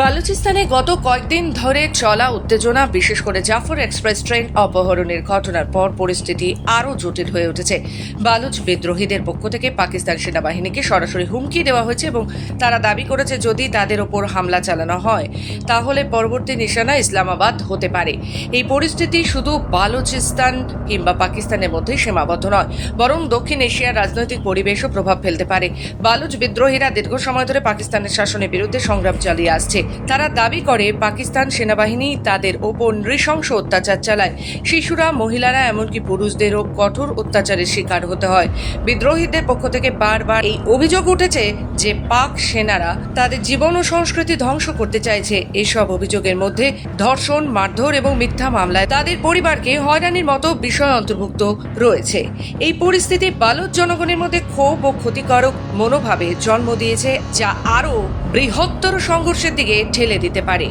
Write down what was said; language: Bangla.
বালুচিস্তানে গত কয়েকদিন ধরে চলা উত্তেজনা, বিশেষ করে জাফর এক্সপ্রেস ট্রেন অপহরণের ঘটনার পর পরিস্থিতি আরও জটিল হয়ে উঠেছে। বালুচ বিদ্রোহীদের পক্ষ থেকে পাকিস্তান সেনাবাহিনীকে সরাসরি হুমকি দেওয়া হয়েছে এবং তারা দাবি করেছে যদি তাদের ওপর হামলা চালানো হয়, তাহলে পরবর্তী নিশানা ইসলামাবাদ হতে পারে। এই পরিস্থিতি শুধু বালুচিস্তান কিংবা পাকিস্তানের মধ্যেই সীমাবদ্ধ নয়, বরং দক্ষিণ এশিয়ার রাজনৈতিক পরিবেশও প্রভাব ফেলতে পারে। বালুচ বিদ্রোহীরা দীর্ঘ সময় ধরে পাকিস্তানের শাসনের বিরুদ্ধে সংগ্রাম চালিয়ে আসছে। তারা দাবি করে পাকিস্তান সেনাবাহিনী তাদের ওপর নৃশংস অত্যাচার চালায়। শিশুরা, মহিলারা, এমনকি পুরুষদেরও কঠোর অত্যাচারের শিকার হতে হয়। বিদ্রোহীদের পক্ষ থেকে বারবার এই অভিযোগ উঠেছে যে পাক সেনারা তাদের জীবন ও সংস্কৃতি ধ্বংস করতে চাইছে, এসব অভিযোগের মধ্যে ধর্ষণ, মারধর এবং মিথ্যা মামলায় তাদের পরিবারকে হয়রানির মতো বিষয় অন্তর্ভুক্ত রয়েছে। এই পরিস্থিতি বালুচ জনগণের মধ্যে ক্ষোভ ও ক্ষতিকারক মনোভাবে জন্ম দিয়েছে, যা আরও বৃহত্তর সংঘর্ষের দিকে ঠেলে দিতে পারে।